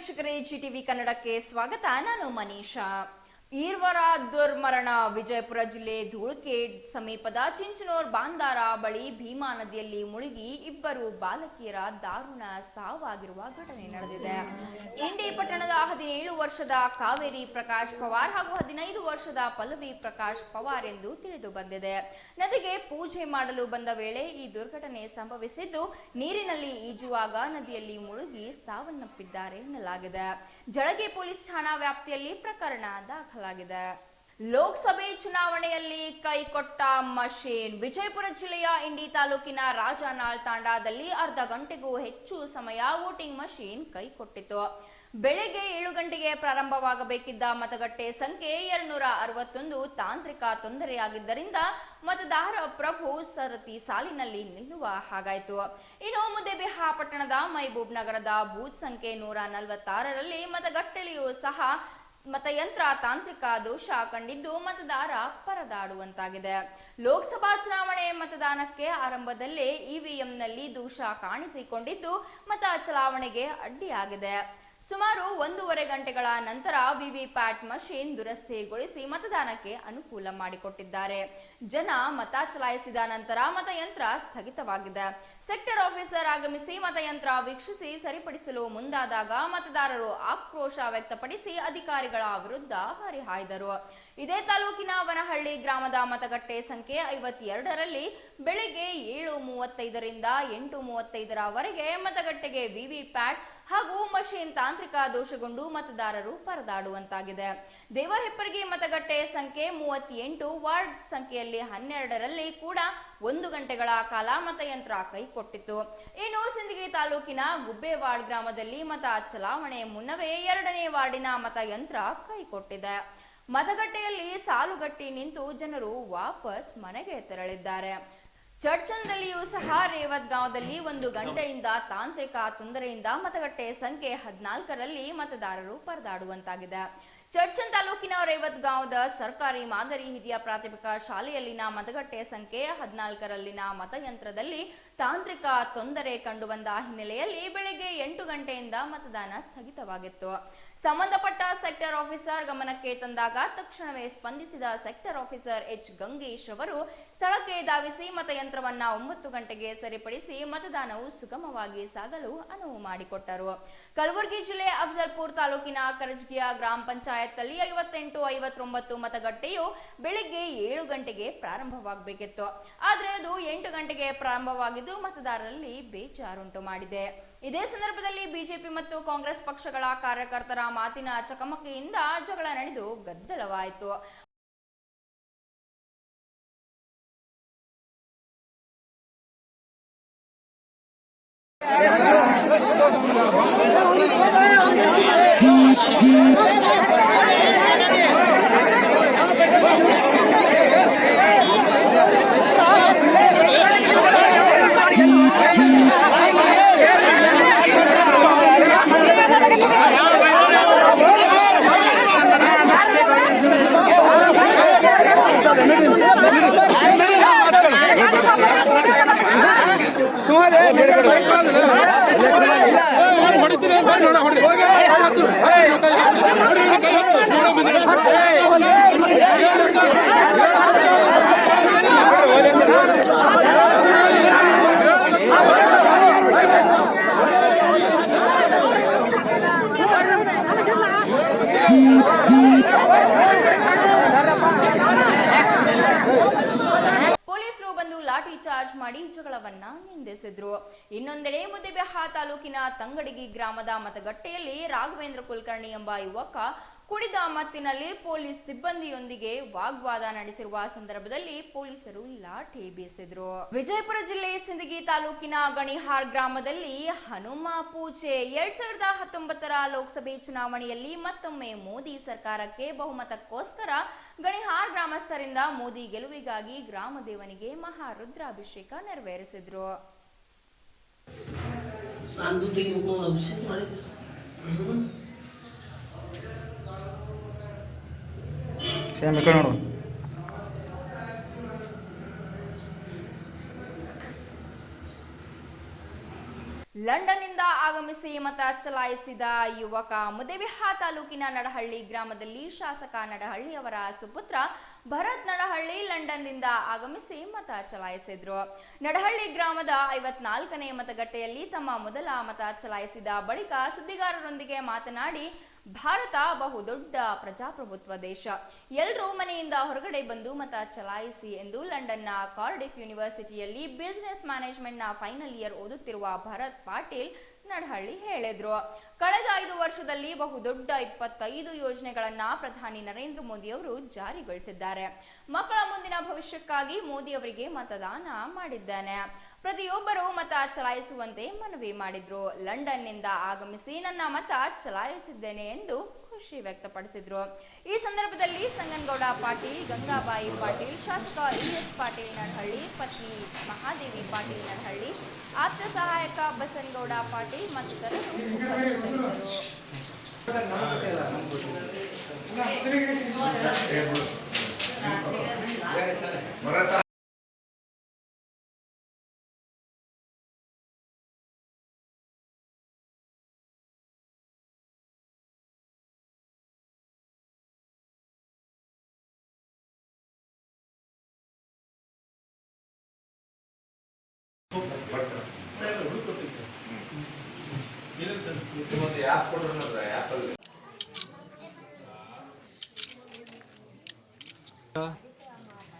ವೀಕ್ಷಕರೇ G TV ಕನ್ನಡಕ್ಕೆ ಸ್ವಾಗತ. ನಾನು ಮನೀಷಾ. ಈರ್ವರ ದುರ್ಮರಣ ವಿಜಯಪುರ ಜಿಲ್ಲೆ ಧೂಳ್ಕೆ ಸಮೀಪದ ಚಿಂಚನೂರ್ ಬಾಂದಾರ ಬಳಿ ಭೀಮಾ ನದಿಯಲ್ಲಿ ಮುಳುಗಿ ಇಬ್ಬರು ಬಾಲಕಿಯರ ದಾರುಣ ಸಾವಾಗಿರುವ ಘಟನೆ ನಡೆದಿದೆ. ಇಂಡಿ ಪಟ್ಟಣದ ಹದಿನೇಳು ವರ್ಷದ ಕಾವೇರಿ ಪ್ರಕಾಶ್ ಪವಾರ್ ಹಾಗೂ ಹದಿನೈದು ವರ್ಷದ ಪಲ್ಲವಿ ಪ್ರಕಾಶ್ ಪವಾರ್ ಎಂದು ತಿಳಿದು ಬಂದಿದೆ. ನದಿಗೆ ಪೂಜೆ ಮಾಡಲು ಬಂದ ವೇಳೆ ಈ ದುರ್ಘಟನೆ ಸಂಭವಿಸಿದ್ದು, ನೀರಿನಲ್ಲಿ ಈಜುವಾಗ ನದಿಯಲ್ಲಿ ಮುಳುಗಿ ಸಾವನ್ನಪ್ಪಿದ್ದಾರೆ ಎನ್ನಲಾಗಿದೆ. ಜಳಗಿ ಪೊಲೀಸ್ ಠಾಣಾ ವ್ಯಾಪ್ತಿಯಲ್ಲಿ ಪ್ರಕರಣ ದಾಖಲಾಗಿದೆ. ಲೋಕಸಭೆ ಚುನಾವಣೆಯಲ್ಲಿ ಕೈಕೊಟ್ಟ ಮಷೀನ್ ವಿಜಯಪುರ ಜಿಲ್ಲೆಯ ಇಂಡಿ ತಾಲೂಕಿನ ರಾಜನಾಳ್ ತಾಂಡಾದಲ್ಲಿ ಅರ್ಧ ಗಂಟೆಗೂ ಹೆಚ್ಚು ಸಮಯ ವೋಟಿಂಗ್ ಮಷೀನ್ ಕೈಕೊಟ್ಟಿತು ಬೆಳಗ್ಗೆ ಏಳು ಗಂಟೆಗೆ ಪ್ರಾರಂಭವಾಗಬೇಕಿದ್ದ ಮತಗಟ್ಟೆ ಸಂಖ್ಯೆ ಎರಡ್ನೂರ ಅರವತ್ತೊಂದು ತಾಂತ್ರಿಕ ತೊಂದರೆಯಾಗಿದ್ದರಿಂದ ಮತದಾರ ಪ್ರಭು ಸರತಿ ಸಾಲಿನಲ್ಲಿ ನಿಲ್ಲುವ ಹಾಗಾಯಿತು. ಇನ್ನು ಮುದ್ದೇಬಿಹಾ ಪಟ್ಟಣದ ಮೈಬೂಬ್ ನಗರದ ಬೂತ್ ಸಂಖ್ಯೆ ನೂರ ನಲವತ್ತಾರರಲ್ಲಿ ಮತಗಟ್ಟೆಯೂ ಸಹ ಮತಯಂತ್ರ ತಾಂತ್ರಿಕ ದೋಷ ಕಂಡಿದ್ದು ಮತದಾರ ಪರದಾಡುವಂತಾಗಿದೆ. ಲೋಕಸಭಾ ಚುನಾವಣೆ ಮತದಾನಕ್ಕೆ ಆರಂಭದಲ್ಲೇ ಇವಿಎಂನಲ್ಲಿ ದೋಷ ಕಾಣಿಸಿಕೊಂಡಿದ್ದು ಮತ ಚಲಾವಣೆಗೆ ಅಡ್ಡಿಯಾಗಿದೆ. ಸುಮಾರು ಒಂದೂವರೆ ಗಂಟೆಗಳ ನಂತರ ವಿವಿಪ್ಯಾಟ್ ಮಷೀನ್ ದುರಸ್ತಿಗೊಳಿಸಿ ಮತದಾನಕ್ಕೆ ಅನುಕೂಲ ಮಾಡಿಕೊಟ್ಟಿದ್ದಾರೆ. ಜನ ಮತ ಚಲಾಯಿಸಿದ ನಂತರ ಮತಯಂತ್ರ ಸ್ಥಗಿತವಾಗಿದೆ. ಸೆಕ್ಟರ್ ಆಫೀಸರ್ ಆಗಮಿಸಿ ಮತಯಂತ್ರ ವೀಕ್ಷಿಸಿ ಸರಿಪಡಿಸಲು ಮುಂದಾದಾಗ ಮತದಾರರು ಆಕ್ರೋಶ ವ್ಯಕ್ತಪಡಿಸಿ ಅಧಿಕಾರಿಗಳ ವಿರುದ್ಧ ಹರಿಹಾಯ್ದರು ಇದೇ ತಾಲೂಕಿನ ವನಹಳ್ಳಿ ಗ್ರಾಮದ ಮತಗಟ್ಟೆ ಸಂಖ್ಯೆ ಐವತ್ತೆರಡರಲ್ಲಿ ಬೆಳಿಗ್ಗೆ ಏಳು ಮೂವತ್ತೈದರಿಂದ ಎಂಟು ಮೂವತ್ತೈದರವರೆಗೆ ಮತಗಟ್ಟೆಗೆ ವಿವಿಪ್ಯಾಟ್ ಹಾಗೂ ಮಷೀನ್ ತಾಂತ್ರಿಕ ದೋಷಗೊಂಡು ಮತದಾರರು ಪರದಾಡುವಂತಾಗಿದೆ. ದೇವಹೆಪ್ಪರಿಗೆ ಮತಗಟ್ಟೆ ಸಂಖ್ಯೆ ಮೂವತ್ತೆಂಟು, ವಾರ್ಡ್ ಸಂಖ್ಯೆಯಲ್ಲಿ ಹನ್ನೆರಡರಲ್ಲಿ ಕೂಡ ಒಂದು ಗಂಟೆಗಳ ಕಾಲ ಮತಯಂತ್ರ ಕೈಕೊಟ್ಟಿತ್ತು. ಇನ್ನು ಸಿಂದಗಿ ತಾಲೂಕಿನ ಗುಬ್ಬೇವಾಡ್ ಗ್ರಾಮದಲ್ಲಿ ಮತ ಚಲಾವಣೆ ಮುನ್ನವೇ ಎರಡನೇ ವಾರ್ಡಿನ ಮತಯಂತ್ರ ಕೈಕೊಟ್ಟಿದೆ. ಮತಗಟ್ಟೆಯಲ್ಲಿ ಸಾಲುಗಟ್ಟಿ ನಿಂತು ಜನರು ವಾಪಸ್ ಮನೆಗೆ ತೆರಳಿದ್ದಾರೆ. ಚರ್ಚನ್ದಲ್ಲಿಯೂ ಸಹ ರೇವತ್ ಗಾಂವದಲ್ಲಿ ಒಂದು ಗಂಟೆಯಿಂದ ತಾಂತ್ರಿಕ ತೊಂದರೆಯಿಂದ ಮತಗಟ್ಟೆ ಸಂಖ್ಯೆ ಹದಿನಾಲ್ಕರಲ್ಲಿ ಮತದಾರರು ಪರದಾಡುವಂತಾಗಿದೆ. ಚರ್ಚನ್ ತಾಲೂಕಿನ ರೇವತ್ ಗಾಂವದ ಸರ್ಕಾರಿ ಮಾದರಿ ಹಿರಿಯ ಪ್ರಾಥಮಿಕ ಶಾಲೆಯಲ್ಲಿನ ಮತಗಟ್ಟೆ ಸಂಖ್ಯೆ ಹದಿನಾಲ್ಕರಲ್ಲಿನ ಮತಯಂತ್ರದಲ್ಲಿ ತಾಂತ್ರಿಕ ತೊಂದರೆ ಕಂಡುಬಂದ ಹಿನ್ನೆಲೆಯಲ್ಲಿ ಬೆಳಗ್ಗೆ ಎಂಟು ಗಂಟೆಯಿಂದ ಮತದಾನ ಸ್ಥಗಿತವಾಗಿತ್ತು. ಸಂಬಂಧಪಟ್ಟ ಸೆಕ್ಟರ್ ಆಫೀಸರ್ ಗಮನಕ್ಕೆ ತಂದಾಗ ತಕ್ಷಣವೇ ಸ್ಪಂದಿಸಿದ ಸೆಕ್ಟರ್ ಆಫೀಸರ್ ಎಚ್ ಗಂಗೇಶ್ ಅವರು ಸ್ಥಳಕ್ಕೆ ಧಾವಿಸಿ ಮತಯಂತ್ರವನ್ನ ಒಂಬತ್ತು ಗಂಟೆಗೆ ಸರಿಪಡಿಸಿ ಮತದಾನವು ಸುಗಮವಾಗಿ ಸಾಗಲು ಅನುವು ಮಾಡಿಕೊಟ್ಟರು. ಕಲಬುರಗಿ ಜಿಲ್ಲೆ ಅಫಜಲ್ಪುರ್ ತಾಲೂಕಿನ ಕರಜಗಿಯ ಗ್ರಾಮ ಪಂಚಾಯತ್ ಅಲ್ಲಿ ಐವತ್ತೆಂಟು, ಐವತ್ತೊಂಬತ್ತು ಮತಗಟ್ಟೆಯು ಬೆಳಿಗ್ಗೆ ಏಳು ಗಂಟೆಗೆ ಪ್ರಾರಂಭವಾಗಬೇಕಿತ್ತು. ಆದರೆ ಅದು ಎಂಟು ಗಂಟೆಗೆ ಪ್ರಾರಂಭವಾಗಿದ್ದು ಮತದಾರರಲ್ಲಿ ಬೇಜಾರುಂಟು ಮಾಡಿದೆ. ಇದೇ ಸಂದರ್ಭದಲ್ಲಿ ಬಿಜೆಪಿ ಮತ್ತು ಕಾಂಗ್ರೆಸ್ ಪಕ್ಷಗಳ ಕಾರ್ಯಕರ್ತರ ಮಾತಿನ ಚಕಮಕಿಯಿಂದ ಜಗಳ ನಡೆದು ಗದ್ದಲವಾಯಿತು. 哎呀！ಹೊಡಿತೀರಿ ಲಾಠಿ ಚಾರ್ಜ್ ಮಾಡಿ ಜಗಳವನ್ನ ನಿಂದಿಸಿದ್ರು. ಇನ್ನೊಂದೆಡೆ ಮುದ್ದೆಬೆಹಾ ತಾಲೂಕಿನ ತಂಗಡಗಿ ಗ್ರಾಮದ ಮತಗಟ್ಟೆಯಲ್ಲಿ ರಾಘವೇಂದ್ರ ಕುಲಕರ್ಣಿ ಎಂಬ ಯುವಕ ಕುಡಿದ ಮತ್ತಿನಲ್ಲಿ ಪೊಲೀಸ್ ಸಿಬ್ಬಂದಿಯೊಂದಿಗೆ ವಾಗ್ವಾದ ನಡೆಸಿರುವ ಸಂದರ್ಭದಲ್ಲಿ ಪೊಲೀಸರು ಲಾಠಿ ಬೀಸಿದ್ರು. ವಿಜಯಪುರ ಜಿಲ್ಲೆ ಸಿಂದಗಿ ತಾಲೂಕಿನ ಗಣಿಹಾರ್ ಗ್ರಾಮದಲ್ಲಿ ಹನುಮ ಪೂಜೆ ಎರಡ್ ಸಾವಿರದ ಹತ್ತೊಂಬತ್ತರ ಲೋಕಸಭೆ ಚುನಾವಣೆಯಲ್ಲಿ ಮತ್ತೊಮ್ಮೆ ಮೋದಿ ಸರ್ಕಾರಕ್ಕೆ ಬಹುಮತಕ್ಕೋಸ್ಕರ ಗಣಿಹಾರ್ ಗ್ರಾಮಸ್ಥರಿಂದ ಮೋದಿ ಗೆಲುವಿಗಾಗಿ ಗ್ರಾಮ ದೇವನಿಗೆ ಮಹಾರುದ್ರಾಭಿಷೇಕ ನೆರವೇರಿಸಿದ್ರು. ಸೇಮ್ ಕಡೆ ನೋಡು ಲಂಡನ್ನಿಂದ ಆಗಮಿಸಿ ಮತ ಚಲಾಯಿಸಿದ ಯುವಕ ಮುದೇವಿಹಾ ತಾಲೂಕಿನ ನಡಹಳ್ಳಿ ಗ್ರಾಮದಲ್ಲಿ ಶಾಸಕ ನಡಹಳ್ಳಿ ಅವರ ಸುಪುತ್ರ ಭರತ್ ನಡಹಳ್ಳಿ ಲಂಡನ್ನಿಂದ ಆಗಮಿಸಿ ಮತ ಚಲಾಯಿಸಿದ್ರು. ನಡಹಳ್ಳಿ ಗ್ರಾಮದ ಐವತ್ನಾಲ್ಕನೇ ಮತಗಟ್ಟೆಯಲ್ಲಿ ತಮ್ಮ ಮೊದಲ ಮತ ಚಲಾಯಿಸಿದ ಬಳಿಕ ಸುದ್ದಿಗಾರರೊಂದಿಗೆ ಮಾತನಾಡಿ ಭಾರತ ಬಹುದೊಡ್ಡ ಪ್ರಜಾಪ್ರಭುತ್ವ ದೇಶ. ಎಲ್ಲರೂ ಮನೆಯಿಂದ ಹೊರಗಡೆ ಬಂದು ಮತ ಚಲಾಯಿಸಿ ಎಂದು ಲಂಡನ್ನ ಕಾರ್ಡಿಫ್ ಯೂನಿವರ್ಸಿಟಿಯಲ್ಲಿ ಬಿಸಿನೆಸ್ ಮ್ಯಾನೇಜ್ಮೆಂಟ್ನ ಫೈನಲ್ ಇಯರ್ ಓದುತ್ತಿರುವ ಭರತ್ ಪಾಟೀಲ್ ನಡಹಳ್ಳಿ ಹೇಳಿದ್ರು. ಕಳೆದ ಐದು ವರ್ಷದಲ್ಲಿ ಬಹುದೊಡ್ಡ ಇಪ್ಪತ್ತೈದು ಯೋಜನೆಗಳನ್ನ ಪ್ರಧಾನಿ ನರೇಂದ್ರ ಮೋದಿ ಅವರು ಜಾರಿಗೊಳಿಸಿದ್ದಾರೆ. ಮಕ್ಕಳ ಮುಂದಿನ ಭವಿಷ್ಯಕ್ಕಾಗಿ ಮೋದಿ ಅವರಿಗೆ ಮತದಾನ ಮಾಡಿದ್ದೇನೆ. ಪ್ರತಿಯೊಬ್ಬರೂ ಮತ ಚಲಾಯಿಸುವಂತೆ ಮನವಿ ಮಾಡಿದ್ರು. ಲಂಡನ್ನಿಂದ ಆಗಮಿಸಿ ನನ್ನ ಮತ ಚಲಾಯಿಸಿದ್ದೇನೆ ಎಂದು ಖುಷಿ ವ್ಯಕ್ತಪಡಿಸಿದ್ರು. ಈ ಸಂದರ್ಭದಲ್ಲಿ ಸಂಗನಗೌಡ ಪಾಟೀಲ್, ಗಂಗಾಬಾಯಿ ಪಾಟೀಲ್, ಶಾಸಕ ಎಸ್ ಪಾಟೀಲ್ ನರಹಳ್ಳಿ ಪತ್ನಿ ಮಹಾದೇವಿ ಪಾಟೀಲ್ ನರಹಳ್ಳಿ ಆಪ್ತ ಸಹಾಯಕ ಬಸನಗೌಡ ಪಾಟೀಲ್ ಮತ್ತಿತರರು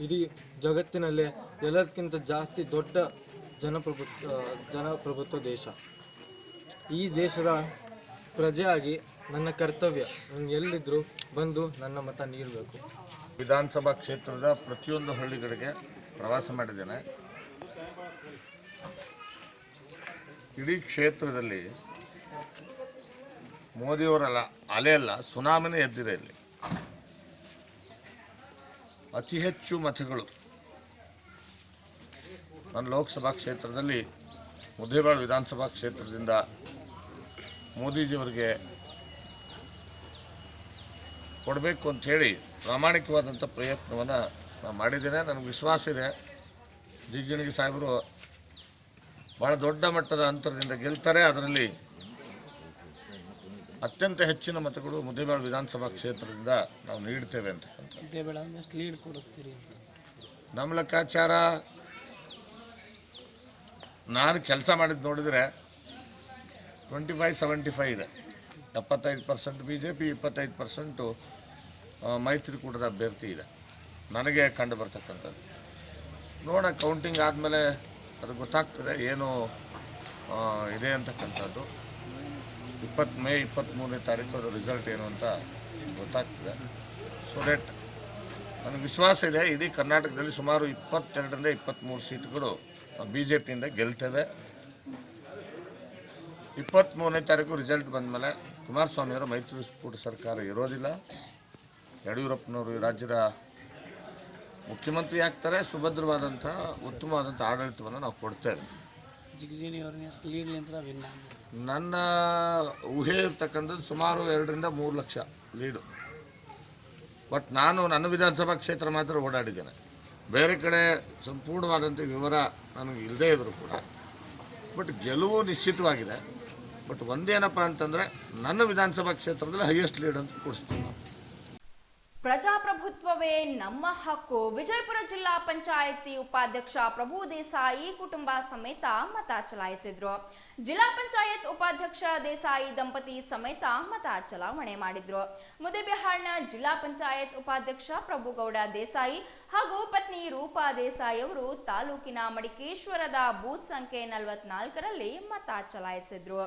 ಇಡೀ ಜಗತ್ತಿನಲ್ಲೇ ಎಲ್ಲದಕ್ಕಿಂತ ಜಾಸ್ತಿ ದೊಡ್ಡ ಜನಪ್ರಭುತ್ವ ಜನಪ್ರಭುತ್ವ ದೇಶ. ಈ ದೇಶದ ಪ್ರಜೆಯಾಗಿ ನನ್ನ ಕರ್ತವ್ಯ, ನಾನು ಎಲ್ಲಿದ್ದರೂ ಬಂದು ನನ್ನ ಮತ ನೀಡಬೇಕು. ವಿಧಾನಸಭಾ ಕ್ಷೇತ್ರದ ಪ್ರತಿಯೊಂದು ಹಳ್ಳಿಗಳಿಗೆ ಪ್ರವಾಸ ಮಾಡಿದ್ದೇನೆ. ಇಡೀ ಕ್ಷೇತ್ರದಲ್ಲಿ ಮೋದಿಯವರಲ್ಲ ಅಲೆ ಅಲ್ಲ, ಸುನಾಮಿನೇ ಎದ್ದಿದೆ ಇಲ್ಲಿ. ಅತಿ ಹೆಚ್ಚು ಮತಗಳು ನನ್ನ ಲೋಕಸಭಾ ಕ್ಷೇತ್ರದಲ್ಲಿ, ಮುದ್ದೇಬಾಳು ವಿಧಾನಸಭಾ ಕ್ಷೇತ್ರದಿಂದ ಮೋದಿಜಿಯವರಿಗೆ ಕೊಡಬೇಕು ಅಂತ ಹೇಳಿ ಪ್ರಾಮಾಣಿಕವಾದಂಥ ಪ್ರಯತ್ನವನ್ನು ನಾನು ಮಾಡಿದ್ದೇನೆ. ನನಗೆ ವಿಶ್ವಾಸ ಇದೆ. ಜಿಗ್ಜಿಣಗಿ ಸಾಹೇಬರು ಭಾಳ ದೊಡ್ಡ ಮಟ್ಟದ ಅಂತರದಿಂದ ಗೆಲ್ತಾರೆ. ಅದರಲ್ಲಿ ಅತ್ಯಂತ ಹೆಚ್ಚಿನ ಮತಗಳು ಮುದ್ದೇಬೇಳ ವಿಧಾನಸಭಾ ಕ್ಷೇತ್ರದಿಂದ ನಾವು ನೀಡ್ತೇವೆ ಅಂತ ನಮ್ಮ ಲೆಕ್ಕಾಚಾರ ನಾನು ಕೆಲಸ ಮಾಡಿದ್ದು ನೋಡಿದರೆ ಟ್ವೆಂಟಿ ಫೈವ್ ಸೆವೆಂಟಿ ಫೈವ್ ಇದೆ. ಎಪ್ಪತ್ತೈದು ಪರ್ಸೆಂಟ್ ಬಿ ಜೆ ಪಿ ಇಪ್ಪತ್ತೈದು ಪರ್ಸೆಂಟು ಮೈತ್ರಿಕೂಟದ ಅಭ್ಯರ್ಥಿ ಇದೆ. ನನಗೆ ಕಂಡು ಬರ್ತಕ್ಕಂಥದ್ದು. ನೋಡೋಣ ಕೌಂಟಿಂಗ್ ಆದಮೇಲೆ ಅದು ಗೊತ್ತಾಗ್ತದೆ ಏನು ಇದೆ ಅಂತಕ್ಕಂಥದ್ದು. ಇಪ್ಪತ್ತು ಮೇ ಇಪ್ಪತ್ತ್ಮೂರನೇ ತಾರೀಕು ಅದು ರಿಸಲ್ಟ್ ಏನು ಅಂತ ಗೊತ್ತಾಗ್ತದೆ. ಸೊ ದಟ್ ನನಗೆ ವಿಶ್ವಾಸ ಇದೆ, ಇಡೀ ಕರ್ನಾಟಕದಲ್ಲಿ ಸುಮಾರು ಇಪ್ಪತ್ತೆರಡರಿಂದ ಇಪ್ಪತ್ತ್ಮೂರು ಸೀಟ್ಗಳು ಬಿ ಜೆ ಪಿಯಿಂದ ಗೆಲ್ತೇವೆ. ಇಪ್ಪತ್ತ್ಮೂರನೇ ತಾರೀಕು ರಿಸಲ್ಟ್ ಬಂದಮೇಲೆ ಮೈತ್ರಿ ಮೈತ್ರಿಕೂಟ ಸರ್ಕಾರ ಇರೋದಿಲ್ಲ. ಯಡಿಯೂರಪ್ಪನವರು ರಾಜ್ಯದ ಮುಖ್ಯಮಂತ್ರಿ ಆಗ್ತಾರೆ ಸುಭದ್ರವಾದಂಥ ಉತ್ತಮವಾದಂಥ ಆಡಳಿತವನ್ನು ನಾವು ಕೊಡ್ತೇವೆ ನನ್ನ ಊಹೆ ಇರ್ತಕ್ಕಂಥದ್ದು ಸುಮಾರು ಎರಡರಿಂದ ಮೂರು ಲಕ್ಷ ಲೀಡು. ಬಟ್ ನಾನು ನನ್ನ ವಿಧಾನಸಭಾ ಕ್ಷೇತ್ರ ಮಾತ್ರ ಓಡಾಡಿದ್ದೇನೆ. ಬೇರೆ ಕಡೆ ಸಂಪೂರ್ಣವಾದಂಥ ವಿವರ ನನಗೆ ಇಲ್ಲದೇ ಇದ್ದರೂ ಕೂಡ. ಬಟ್ ಗೆಲುವು ನಿಶ್ಚಿತವಾಗಿದೆ. ಬಟ್ ಒಂದೇನಪ್ಪ ಅಂತಂದರೆ ನನ್ನ ವಿಧಾನಸಭಾ ಕ್ಷೇತ್ರದಲ್ಲಿ ಹೈಯೆಸ್ಟ್ ಲೀಡ್ ಅಂತ ಕೊಡಿಸ್ತೀನಿ ನಾವು ಪ್ರಜಾಪ್ರಭುತ್ವವೇ ನಮ್ಮ ಹಕ್ಕು. ವಿಜಯಪುರ ಜಿಲ್ಲಾ ಪಂಚಾಯಿತಿ ಉಪಾಧ್ಯಕ್ಷ ಪ್ರಭು ದೇಸಾಯಿ ಕುಟುಂಬ ಸಮೇತ ಮತ ಚಲಾಯಿಸಿದ್ರು. ಜಿಲ್ಲಾ ಪಂಚಾಯತ್ ಉಪಾಧ್ಯಕ್ಷ ದೇಸಾಯಿ ದಂಪತಿ ಸಮೇತ ಮತ ಚಲಾವಣೆ ಮಾಡಿದ್ರು. ಮುದೇಬಿಹಾಳ್ನ ಜಿಲ್ಲಾ ಪಂಚಾಯತ್ ಉಪಾಧ್ಯಕ್ಷ ಪ್ರಭುಗೌಡ ದೇಸಾಯಿ ಹಾಗೂ ಪತ್ನಿ ರೂಪಾ ದೇಸಾಯಿ ಅವರು ತಾಲೂಕಿನ ಮಡಿಕೇಶ್ವರದ ಬೂತ್ ಸಂಖ್ಯೆ ನಲವತ್ನಾಲ್ಕರಲ್ಲಿ ಮತ ಚಲಾಯಿಸಿದ್ರು.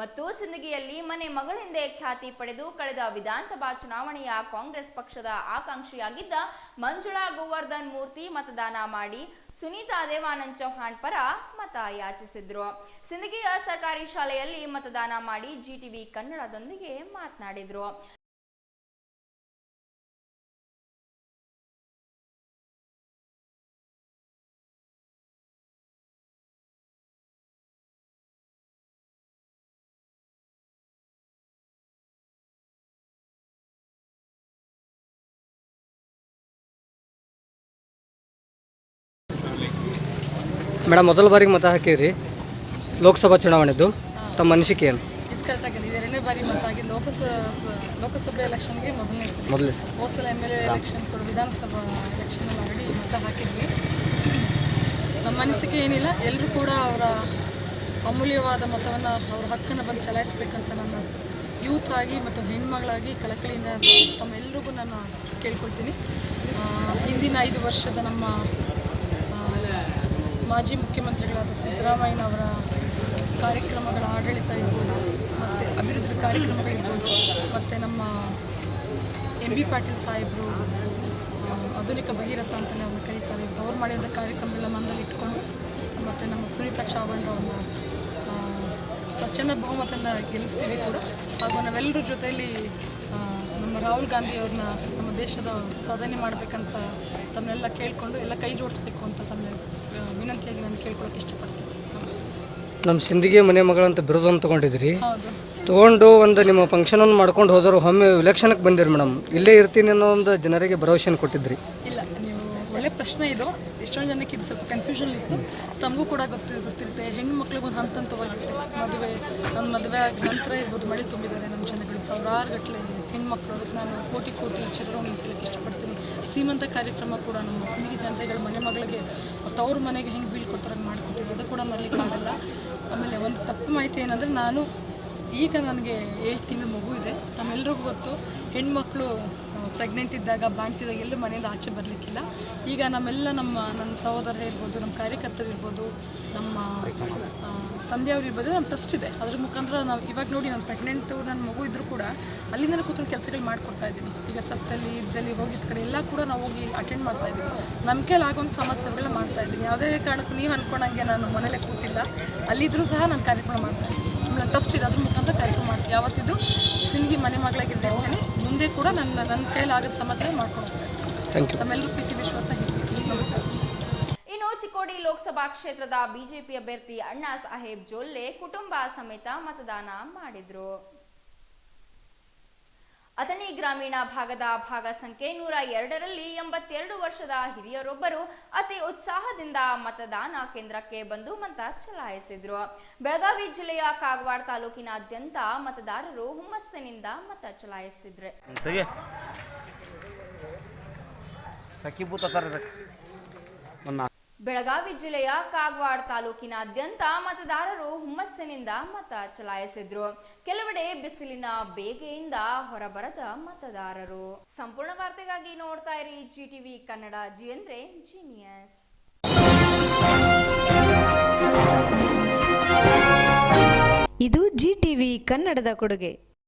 ಮತ್ತು ಸಿಂದಗಿಯಲ್ಲಿ ಮನೆ ಮಗಳಿಂದೆ ಖ್ಯಾತಿ ಪಡೆದು ಕಳೆದ ವಿಧಾನಸಭಾ ಚುನಾವಣೆಯ ಕಾಂಗ್ರೆಸ್ ಪಕ್ಷದ ಆಕಾಂಕ್ಷಿಯಾಗಿದ್ದ ಮಂಜುಳಾ ಗೋವರ್ಧನ್ ಮೂರ್ತಿ ಮತದಾನ ಮಾಡಿ ಸುನೀತಾ ದೇವಾನಂದ್ ಚೌಹಾಣ್ ಪರ ಮತ ಯಾಚಿಸಿದ್ರು. ಸಿಂದಗಿಯ ಸರ್ಕಾರಿ ಶಾಲೆಯಲ್ಲಿ ಮತದಾನ ಮಾಡಿ ಜಿಟಿವಿ ಕನ್ನಡದೊಂದಿಗೆ ಮಾತನಾಡಿದ್ರು. ಮೇಡಮ್ ಮೊದಲ ಬಾರಿಗೆ ಮತ ಹಾಕಿದ್ರಿ. ಲೋಕಸಭಾ ಚುನಾವಣೆದು. ತಮ್ಮ ಅನಿಸಿಕೆ ಏನು ಇದು ಕರೆಕ್ಟ್ ಇದು ಎರಡನೇ ಬಾರಿ ಮತ್ತಾಗಿ ಲೋಕಸ ಲೋಕಸಭೆ ಎಲೆಕ್ಷನ್ಗೆ ಮೊದಲನೇ ಸಲ. ಮೊದಲೇ ಹೋದ ಸಲ ಎಂ ಎಲ್ ಎ ಎಲೆಕ್ಷನ್ ಕೂಡ ವಿಧಾನಸಭಾ ಎಲೆಕ್ಷನ್ ಆಲ್ರೆಡಿ ಮತ ಹಾಕಿದ್ವಿ. ನಮ್ಮ ಅನಿಸಿಕೆ ಏನಿಲ್ಲ. ಎಲ್ಲರೂ ಕೂಡ ಅವರ ಅಮೂಲ್ಯವಾದ ಮತವನ್ನು ಅವ್ರ ಹಕ್ಕನ್ನು ಬಂದು ಚಲಾಯಿಸಬೇಕಂತ ನನ್ನ ಯೂತ್ ಆಗಿ ಮತ್ತು ಹೆಣ್ಮಗಳಾಗಿ ಕಳಕಳಿಯಿಂದ ತಮ್ಮೆಲ್ಲರಿಗೂ ನಾನು ಕೇಳ್ಕೊಳ್ತೀನಿ. ಆ, ಹಿಂದಿನ ಐದು ವರ್ಷದ ನಮ್ಮ ಮಾಜಿ ಮುಖ್ಯಮಂತ್ರಿಗಳಾದ ಸಿದ್ದರಾಮಯ್ಯನವರ ಕಾರ್ಯಕ್ರಮಗಳ ಆಡಳಿತ ಇರ್ಬೋದು, ಮತ್ತು ಅಭಿವೃದ್ಧಿ ಕಾರ್ಯಕ್ರಮಗಳಿರ್ಬೋದು ಮತ್ತು ನಮ್ಮ ಎಂ ಬಿ ಪಾಟೀಲ್ ಸಾಹೇಬರು ಆಧುನಿಕ ಭಗೀರಥ ಅಂತಲೇ ಅವ್ರನ್ನ ಕರೀತಾರೆ. ಅವ್ರು ಮಾಡಿದ ಕಾರ್ಯಕ್ರಮಗಳ ಮನದಲ್ಲಿ ಇಟ್ಕೊಂಡು, ಮತ್ತು ನಮ್ಮ ಸುನೀತಾ ಚಾವಣ್ಣ ಅವ್ರನ್ನ ಪ್ರಚಂಡ ಬಹುಮತದಿಂದ ಗೆಲ್ಲಿಸ್ತೀವಿ ಕೂಡ. ಹಾಗೂ ನಾವೆಲ್ಲರ ಜೊತೆಯಲ್ಲಿ ನಮ್ಮ ರಾಹುಲ್ ಗಾಂಧಿ ಅವ್ರನ್ನ ನಮ್ಮ ದೇಶದ ಪ್ರಧಾನಿ ಮಾಡಬೇಕಂತ ತಮ್ಮನ್ನೆಲ್ಲ ಕೇಳಿಕೊಂಡು ಎಲ್ಲ ಕೈ ಜೋಡಿಸ್ಬೇಕು ಅಂತ ತಮ್ಮ ವಿನಂತಿಯಾಗಿ ನಾನು ಕೇಳ್ಕೊಳಕ್ಕೆ ಇಷ್ಟಪಡ್ತೀನಿ. ನಮ್ಮ ಸಿಂಧಿಗೆ ಮನೆ ಮಗಳಂತ ಬಿರುದನ್ನು ತೊಗೊಂಡಿದ್ರಿ ಹೌದು. ತೊಗೊಂಡು ಒಂದು ನಿಮ್ಮ ಫಂಕ್ಷನ್ ಒಂದು ಮಾಡ್ಕೊಂಡು ಹೋದರು ಒಮ್ಮೆ ಇಲೆಕ್ಷನ್ಗೆ ಬಂದಿರಿ ಮೇಡಮ್. ಇಲ್ಲೇ ಇರ್ತೀನಿ ಅನ್ನೋ ಒಂದು ಜನರಿಗೆ ಭರವಸೆಯನ್ನು ಕೊಟ್ಟಿದ್ರಿ ಇಲ್ಲ ನೀವು ಒಳ್ಳೆ ಪ್ರಶ್ನೆ ಇದು. ಎಷ್ಟೊಂದು ಜನಕ್ಕೆ ಇದು ಸ್ವಲ್ಪ ಕನ್ಫ್ಯೂಷನ್ ಇತ್ತು. ತಮಗೂ ಕೂಡ ಗೊತ್ತಿ ಗೊತ್ತಿರುತ್ತೆ. ಹೆಣ್ಣು ಮಕ್ಳಿಗೆ ಒಂದು ಹಂತ ಹಂತವಾಗಿರುತ್ತೆ ಮದುವೆ ನನ್ನ ಮದುವೆ ಆದ ನಂತರ ಇರ್ಬೋದು ಮಳೆ ತುಂಬಿದ್ದಾರೆ ನಮ್ಮ ಜನಗಳು. ಸಾವಿರಾರು ಗಟ್ಟಲೆ ಹೆಣ್ಮಕ್ಳು ಅದಕ್ಕೆ ನಾನು ಕೋಟಿ ಕೋಟಿ ಅಂತ ಹೇಳಕ್ಕೆ ಇಷ್ಟಪಡ್ತೀನಿ. ಸೀಮಂತ ಕಾರ್ಯಕ್ರಮ ಕೂಡ ನಮ್ಮ ಸಿಂಧಿ ಜನತೆಗಳ ಮನೆ ಮಗಳಿಗೆ ತವ್ರ ಮನೆಗೆ ಹೆಂಗೆ ಬೀಳ್ಕೊಡ್ತಾರೆ ಮಾಡಿಕೊಟ್ಟಿದ್ರು. ಅದು ಕೂಡ ಮಾಡಲಿಕ್ಕಾಗಲ್ಲ ಆಮೇಲೆ ಒಂದು ತಪ್ಪು ಮಾಹಿತಿ ಏನಂದರೆ ನಾನು ಈಗ ನನಗೆ ಏಳು ತಿಂಗಳು ಮಗು ಇದೆ. ತಮ್ಮೆಲ್ರಿಗೂ ಗೊತ್ತು. ಹೆಣ್ಮಕ್ಳು ಪ್ರೆಗ್ನೆಂಟ್ ಇದ್ದಾಗ ಬಾಣ್ತಿದ್ದಾಗ ಎಲ್ಲೂ ಮನೆಯಿಂದ ಆಚೆ ಬರಲಿಕ್ಕಿಲ್ಲ. ಈಗ ನಮ್ಮೆಲ್ಲ ನಮ್ಮ ನನ್ನ ಸಹೋದರ ಇರ್ಬೋದು, ನಮ್ಮ ಕಾರ್ಯಕರ್ತರು ಇರ್ಬೋದು, ನಮ್ಮ ತಂದೆಯವ್ರು ಇರ್ಬೋದು, ನಮ್ಮ ಟ್ರಸ್ಟ್ ಇದೆ. ಅದ್ರ ಮುಖಾಂತರ ನಾವು ಇವಾಗ ನೋಡಿ ನಾನು ಪ್ರೆಗ್ನೆಂಟು ನನ್ನ ಮಗು ಇದ್ದರೂ ಕೂಡ ಅಲ್ಲಿಂದಲೇ ಕೂತ್ಕೊಂಡು ಕೆಲಸಗಳು ಮಾಡ್ಕೊಡ್ತಾ ಇದ್ದೀನಿ. ಈಗ ಸತ್ತಲ್ಲಿ ಇದ್ದಲ್ಲಿ ಹೋಗಿದ್ದ ಕಡೆ ಎಲ್ಲ ಕೂಡ ನಾವು ಹೋಗಿ ಅಟೆಂಡ್ ಮಾಡ್ತಾ ಇದ್ದೀನಿ ನಮ್ಮ ಕೈಲಿ ಆಗೋಂಥ ಸಮಸ್ಯೆಗಳನ್ನ ಮಾಡ್ತಾ ಇದ್ದೀನಿ ಯಾವುದೇ ಕಾರಣಕ್ಕೂ ನೀವು ಅನ್ಕೊಂಡಂಗೆ ನಾನು ಮನೇಲೆ ಕೂತಿಲ್ಲ. ಅಲ್ಲಿದ್ದರೂ ಸಹ ನಾನು ಕಾರ್ಯಕ್ರಮ ಮಾಡ್ತಾ ಇದ್ದೀನಿ. ಟ್ರಸ್ಟ್ ಇದೆ. ಅದ್ರ ಮುಖಾಂತರ ಕಾರ್ಯಕ್ರಮ ಮಾಡ್ತೀನಿ ಯಾವತ್ತಿದ್ರು ಸಿನಿಗೆ ಮನೆ ಮಗಳಾಗಿರ್ತಾ ಇರ್ತೀನಿ. ಮುಂದೆ ಕೂಡ ನನ್ನ ನನ್ನ ಕೈಲಾಗದ ಆಗದ ಸಮಸ್ಯೆ ಮಾಡ್ಕೊಂಡು ಹೋಗ್ತಾ ಥ್ಯಾಂಕ್ ಯು ತಮ್ಮೆಲ್ಲರೂ ಪ್ರೀತಿ ವಿಶ್ವಾಸ ಹೇಳಿ. ನಮಸ್ಕಾರ. ಇನ್ನು ಚಿಕ್ಕೋಡಿ ಲೋಕಸಭಾ ಕ್ಷೇತ್ರದ ಬಿಜೆಪಿ ಅಭ್ಯರ್ಥಿ ಅಣ್ಣಾ ಸಾಹೇಬ್ ಜೊಲ್ಲೆ ಕುಟುಂಬ ಸಮೇತ ಮತದಾನ ಮಾಡಿದ್ರು. ಅಥಣಿ ಗ್ರಾಮೀಣ ಭಾಗದ ಭಾಗ ಸಂಖ್ಯೆ ನೂರ ಎರಡರಲ್ಲಿ ಎಂಬತ್ತೆರಡು ವರ್ಷದ ಹಿರಿಯರೊಬ್ಬರು ಅತಿ ಉತ್ಸಾಹದಿಂದ ಮತದಾನ ಕೇಂದ್ರಕ್ಕೆ ಬಂದು ಮತ ಚಲಾಯಿಸಿದ್ರು. ಬೆಳಗಾವಿ ಜಿಲ್ಲೆಯ ಕಾಗವಾಡ ತಾಲೂಕಿನಾದ್ಯಂತ ಮತದಾರರು ಹುಮ್ಮಸ್ಸಿನಿಂದ ಮತ ಚಲಾಯಿಸುತ್ತಿದ್ರೆ ಬೆಳಗಾವಿ ಜಿಲ್ಲೆಯ ಕಾಗವಾಡ ತಾಲೂಕಿನಾದ್ಯಂತ ಮತದಾರರು ಹುಮ್ಮಸ್ಸಿನಿಂದ ಮತ ಚಲಾಯಿಸಿದ್ರು. ಕೆಲವೆಡೆ ಬಿಸಿಲಿನ ಬೇಗೆಯಿಂದ ಹೊರಬರದ ಮತದಾರರು. ಸಂಪೂರ್ಣ ವಾರ್ತೆಗಾಗಿ ನೋಡ್ತಾ ಇರಿ ಜಿ ಟಿವಿ ಕನ್ನಡ, ಜಿ ಅಂದ್ರೆ ಜೀನಿಯಸ್. ಇದು ಜಿ ಟಿವಿ ಕನ್ನಡದ ಕೊಡುಗೆ.